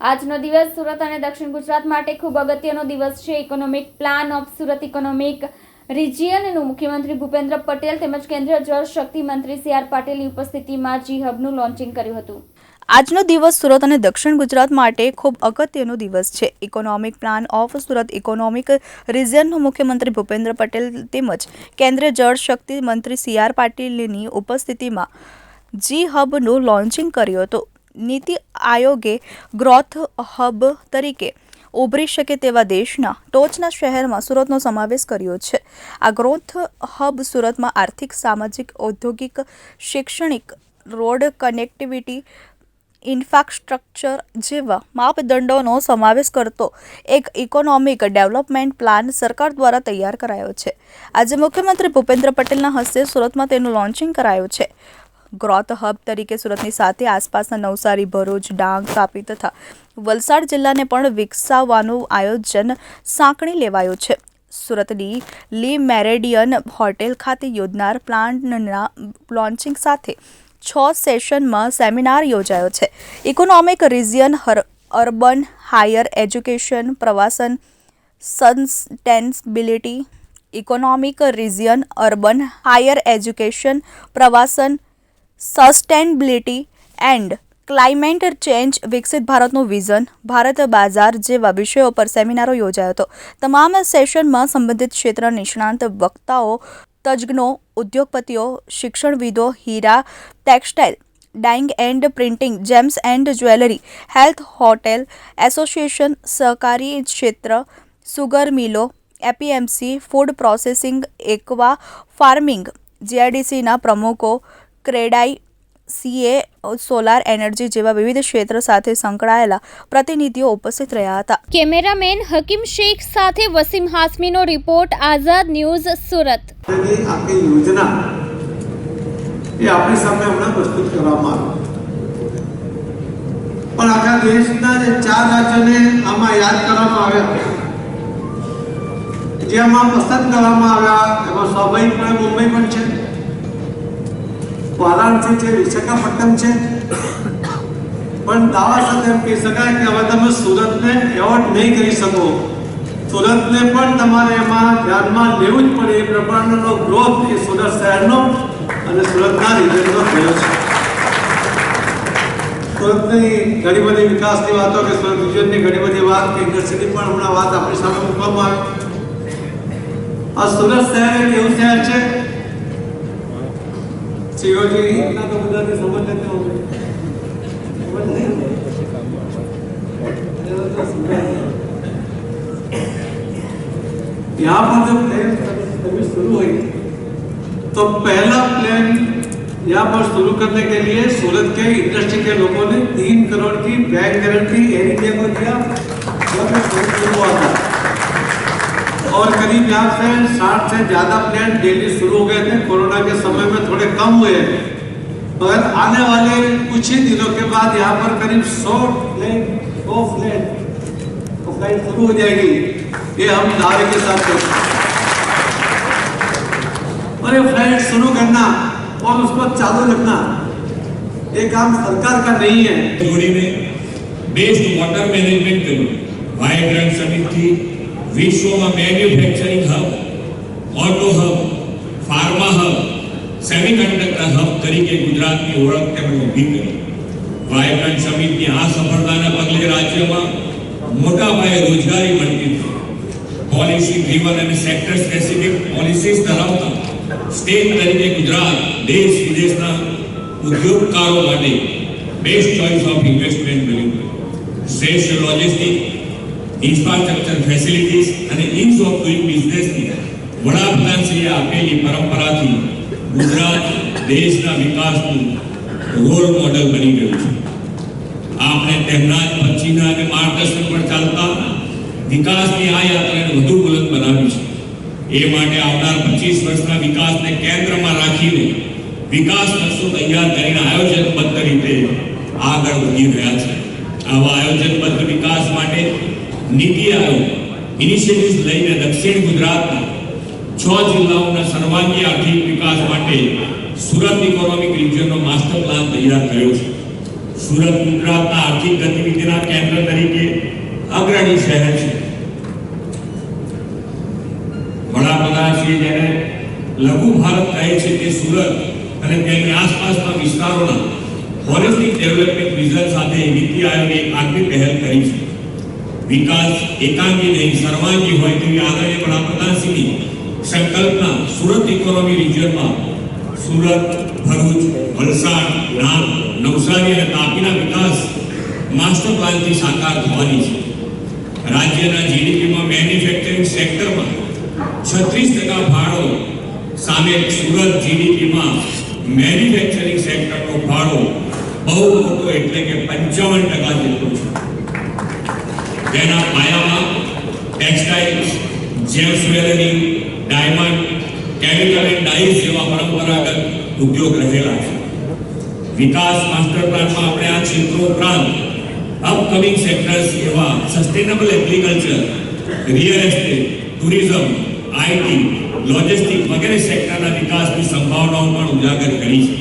આજનો દિવસ સુરત અને દક્ષિણ ગુજરાત માટે ખૂબ અગત્યનો દિવસ છે. Economic plan of Surat economic રિજિયનનું મુખ્યમંત્રી ભૂપેન્દ્ર પટેલ તેમજ કેન્દ્રીય જળ શક્તિ મંત્રી સી આર પાટીલની ઉપસ્થિતિમાં જી હબનું લોન્ચિંગ કર્યું હતું. આજનો દિવસ સુરત અને દક્ષિણ ગુજરાત માટે ખૂબ અગત્યનો દિવસ છે. Economic plan of Surat economic રિજિયનનું મુખ્યમંત્રી ભૂપેન્દ્ર પટેલ તેમજ કેન્દ્રીય જળ શક્તિ મંત્રી સી આર પાટીલની ઉપસ્થિતિમાં જી હબનું લોન્ચિંગ કર્યું હતું. નીતિ આયોગે ગ્રોથ હબ તરીકે ઉભરી શકે તેવા દેશના ટોચના શહેરમાં સુરતનો સમાવેશ કર્યો છે. આ ગ્રોથ હબ સુરતમાં આર્થિક, સામાજિક, ઔદ્યોગિક, શૈક્ષણિક, રોડ કનેક્ટિવિટી, ઇન્ફ્રાસ્ટ્રક્ચર જેવા માપદંડોનો સમાવેશ કરતો એક ઇકોનોમિક ડેવલપમેન્ટ પ્લાન સરકાર દ્વારા તૈયાર કરાયો છે. આજે મુખ્યમંત્રી ભૂપેન્દ્ર પટેલના હસ્તે સુરતમાં તેનું લોન્ચિંગ કરાયું છે. ગ્રોથ હબ તરીકે સુરતની સાથે આસપાસના નવસારી, ભરૂચ, ડાંગ, તાપી તથા વલસાડ જિલ્લાને પણ વિકસાવવાનું આયોજન સાંકળી લેવાયું છે. સુરતની લી મેરેડિયન હોટેલ ખાતે યોજનાર પ્લાન્ટના લોન્ચિંગ સાથે છ સેશનમાં સેમિનાર યોજાયો છે. Economic region urban, higher education, પ્રવાસન, sustainability, economic region, urban, higher education, પ્રવાસન સસ્ટેનેબિલિટી એન્ડ ક્લાઇમેટ ચેન્જ વિકસિત ભારતનું વિઝન, ભારત બાજાર જેવા વિષયો પર સેમિનારો યોજાયો હતો. તમામ સેશનમાં સંબંધિત ક્ષેત્ર નિષ્ણાંત વક્તાઓ, તજજ્ઞો, ઉદ્યોગપતિઓ, શિક્ષણવિદો, હીરા textile dyeing and printing gems and jewellery health hotel association સહકારી ક્ષેત્ર sugar મિલો APMC food processing aqua farming જીઆઈડીસીના પ્રમુખો ક્રેડાઈ સીએ સોલાર એનર્જી જેવા વિવિધ ક્ષેત્ર સાથે સંકળાયેલા પ્રતિનિધિઓ ઉપસ્થિત રહ્યા હતા. કેમેરામેન હકીમ શેખ સાથે વસીમ હાસમીનો રિપોર્ટ આઝાદ ન્યૂઝ સુરત. આખી યોજના એ આપણી સામે હમણાં પ્રસ્તુત કરવામાં આવી. પણ આખા દેશના જે ચાર રાજ્યોને આમાં યાદ કરવામાં આવ્યા જેમાં પસંદ કરવામાં આવ્યા એમાં સ્વાભાવિકપણે મુંબઈ પણ છે. વારાણસી છે વિશાખાપટ્ટનમ છે. પણ દાવા સાથે એમ કહી શકાય કે હવે તમે સુરતને એવોર્ડ નહીં કરી શકો. સુરતને પણ તમારે એમાં ધ્યાનમાં લેવું જ પડે એ પ્રમાણનો ગ્રોથ એ સુરત શહેરનો અને સુરતના રિજનનો થયો છે. સુરતની ઘણી બધી વિકાસની વાતો કે સુરત રિજનની ઘણી બધી વાત કે ઇન્ડસ્ટ્રીની પણ હમણાં વાત આપણી સામે મૂકવામાં આવી. આ સુરત શહેર એક એવું શહેર છે چیو جی اتنا تو خدا سے سمجھ لیتے ہوں گے یہاں پر جب پلین شروع ہوئی تو پہلا پلین یہاں پر شروع کرنے کے لیے سورت کے انڈسٹری کے لوگوں نے تین کروڑ کی بینک گارنٹی ایک کو دیا اور قریب یہاں سے ساٹھ سے زیادہ پلانٹ ڈیلی شروع ہو گئے تھے، کورونا کے سمے میں تھوڑے کم ہوئے۔ ہیں مگر آنے والے کچھ ہی دنوں کے بعد یہاں پر قریب سو پلانٹ سو پلانٹ پلانٹ شروع ہو جائے گی۔ یہ ہم دعوے کے ساتھ کرتے ہیں اور یہ فلائٹ شروع کرنا اور اس کو چالو رکھنا، یہ کام سرکار کا نہیں ہے۔ میں بیسڈ واٹر مینجمنٹ وائبرنٹ سمٹ تھی વિશ્વમાં manufacturing hub auto hub pharma hub semiconductor hub તરીકે ગુજરાતની ઓળખ તેમણે ઊભી કરી વાઇબ્રન્ટ સમિટની આ સફળતાના પગલે રાજ્યમાં મોટા પાયે રોજગારી મળતી હતી પોલિસી ડ્રીવન અને સેક્ટર સ્પેસિફિક પોલિસીસ ધરાવતા સ્ટેટ તરીકે ગુજરાત દેશ વિદેશના ઉદ્યોગકારો માટે બેસ્ટ ચોઇસ ઓફ ઇન્વેસ્ટમેન્ટ બન્યું શ્રેષ્ઠ લોજિસ્ટિક ઇન્ફ્રાસ્ટ્રક્ચર ફેસિલિટીઝ અને ઇન્સ ઓફ ડુઈંગ બિઝનેસની વડાપ્રધાનશ્રીએ આપેલી પરંપરાથી ગુજરાત દેશના વિકાસનું રોલ મોડલ બની ગયું છે. આપણે તેમના જ પછીના અને માર્ગદર્શન પર ચાલતા વિકાસની આ યાત્રાને વધુ બુલંદ બનાવી છે. એ માટે આવનાર પચીસ વર્ષના વિકાસને કેન્દ્રમાં રાખીને વિકાસ નકશો તૈયાર કરીને આયોજનબદ્ધ રીતે આગળ વધી રહ્યા છે. આવા આયોજનબદ્ધ વિકાસ માટે નીતિ આયોગ ઇનિશિયેટિવ્સ લઈને દક્ષિણ ગુજરાતના છ જિલ્લાઓના સર્વાંગી આર્થિક વિકાસ માટે સુરત ઇકોનોમિક રિજિયનનો માસ્ટર પ્લાન તૈયાર કર્યો છે. સુરત ગુજરાતના આર્થિક ગતિવિધિના કેન્દ્ર તરીકે અગ્રણી શહેર છે. વડાપ્રધાન શ્રી જેને લઘુ ભારત કહે છે તે સુરત અને તેની આસપાસના વિસ્તારોના હોલિસ્ટિક ડેવલપમેન્ટ વિઝન સાથે નીતિ આયોગે એક આગવી પહેલ કરી છે. વિકાસ એકાંગી નહીં, સર્વાંગી હોય તેવી આદરણીય વડાપ્રધાનશ્રીની સંકલ્પના સુરત ઇકોનોમી રિજિયનમાં સુરત, ભરૂચ, વલસાડ, ડાંગ, નવસારી અને તાપીના વિકાસ માસ્ટર પ્લાનથી સાકાર થવાની છે. રાજ્યના જીડીપીમાં મેન્યુફેક્ચરિંગ સેક્ટરમાં છત્રીસ ટકા ફાળો સામે સુરત જીડીપીમાં મેન્યુફેક્ચરિંગ સેક્ટરનો ફાળો બહુ મોટો એટલે કે પંચાવન ટકા જેટલો છે. તેના પાયામાં textiles gems jewellery diamond, chemical and dyes જેવા પરંપરાગત ઉદ્યોગ રહેલા છે. વિકાસ માસ્ટર પ્લાનમાં આપણે આ ક્ષેત્રો ઉપરાંત અપકમિંગ સેક્ટર્સ એવા sustainable agriculture real estate tourism IT logistic વગેરે સેક્ટરના વિકાસની સંભાવનાઓ પણ ઉજાગર કરી છે.